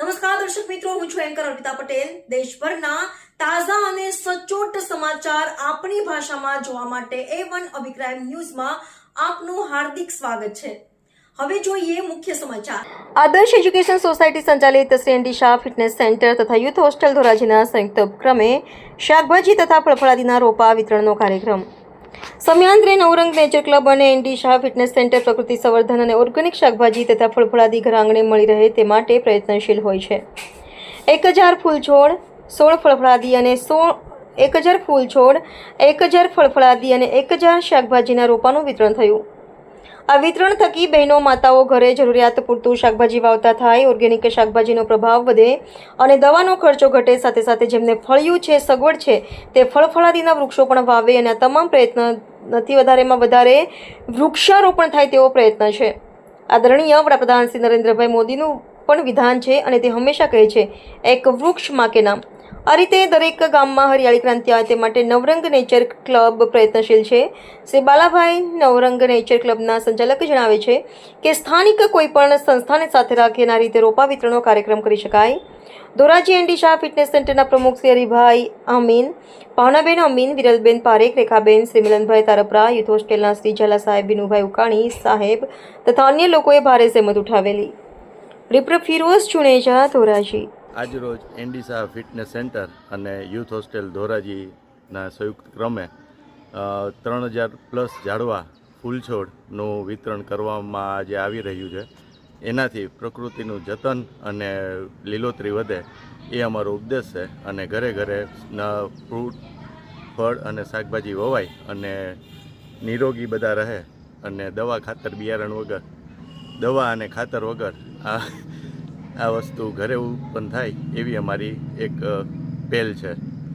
નમસ્કાર, દર્શક મિત્રો, હું છું એન્કર અર્પિતા પટેલ. દેશભરના તાજા અને સચોટ સમાચાર આપણી ભાષામાં જોવા માટે એ વન અભિક્રાઇમ ન્યૂઝમાં આપનું હાર્દિક સ્વાગત છે. હવે જોઈએ મુખ્ય સમાચાર. આદર્શ એજ્યુકેશન સોસાયટી સંચાલિત શાહ ફિટનેસ સેન્ટર તથા યુથ હોસ્ટેલ ધોરાજીના સંયુક્ત ઉપક્રમે શાકભાજી તથા ફળફળાદીના રોપા વિતરણનો કાર્યક્રમ. સમયાંતરે નવરંગ નેચર ક્લબ અને N D Shah fitness centre પ્રકૃતિ સંવર્ધન અને ઓર્ગેનિક શાકભાજી તથા ફળફળાદી ઘર આંગણે મળી રહે તે માટે પ્રયત્નશીલ હોય છે. એક હજાર ફૂલ છોડ, સોળ ફળફળાદી અને સોળ, એક હજાર ફૂલ છોડ, એક હજાર ફળફળાદી અને એક હજાર શાકભાજીના રોપાનું વિતરણ થયું. આ વિતરણ થકી બહેનો, માતાઓ ઘરે જરૂરિયાત પૂરતું શાકભાજી વાવતા થાય, ઓર્ગેનિક શાકભાજીનો પ્રભાવ વધે અને દવાનો ખર્ચો ઘટે. સાથે સાથે જેમને ફળિયું છે, સગવડ છે, તે ફળફળાદીના વૃક્ષો પણ વાવે અને આ તમામ પ્રયત્ન નથી વધારેમાં વધારે વૃક્ષારોપણ થાય તેવો પ્રયત્ન છે. આદરણીય વડાપ્રધાન શ્રી નરેન્દ્રભાઈ મોદીનું પણ વિધાન છે અને તે હંમેશા કહે છે, એક વૃક્ષમાં કે નામ. આ રીતે દરેક ગામમાં હરિયાળી ક્રાંતિ આવે તે માટે નવરંગ નેચર ક્લબ પ્રયત્નશીલ છે. શ્રી બાલાભાઈ નવરંગ નેચર ક્લબના સંચાલક જણાવે છે કે, સ્થાનિક કોઈપણ સંસ્થાને સાથે રાખીને રીતે રોપા વિતરણનો કાર્યક્રમ કરી શકાય. ધોરાજી એન્ડી શાહ ફિટનેસ સેન્ટરના પ્રમુખ શ્રી હરિભાઈ અમીન, ભાવનાબેન અમીન, વિરલબેન પારેખ, રેખાબેન શ્રી મિલનભાઈ તારપરા, યુથ હોસ્ટેલના શ્રી ઝાલા સાહેબ, વિનુભાઈ ઉકાણી સાહેબ તથા અન્ય લોકોએ ભારે સહેમત ઉઠાવેલી. રિપ્ર ફિરોઝ ચુણેજા, ધોરાજી. આજરોજ એન્ડીસા ફિટનેસ સેન્ટર અને યુથ હોસ્ટેલ ધોરાજીના સંયુક્ત ક્રમે ત્રણ હજાર પ્લસ ઝાડવા ફૂલછોડનું વિતરણ કરવામાં આજે આવી રહ્યું છે. એનાથી પ્રકૃતિનું જતન અને લીલોતરી વધે એ અમારો ઉપદેશ છે અને ઘરે ઘરે ફ્રૂટ, ફળ અને શાકભાજી વવાય અને નિરોગી બધા રહે અને દવા ખાતર બિયારણ વગર દવા અને ખાતર વગર આ આ વસ્તુ ઘરે ઉત્પન્ન થાય એવી અમારી એક પહેલ છે.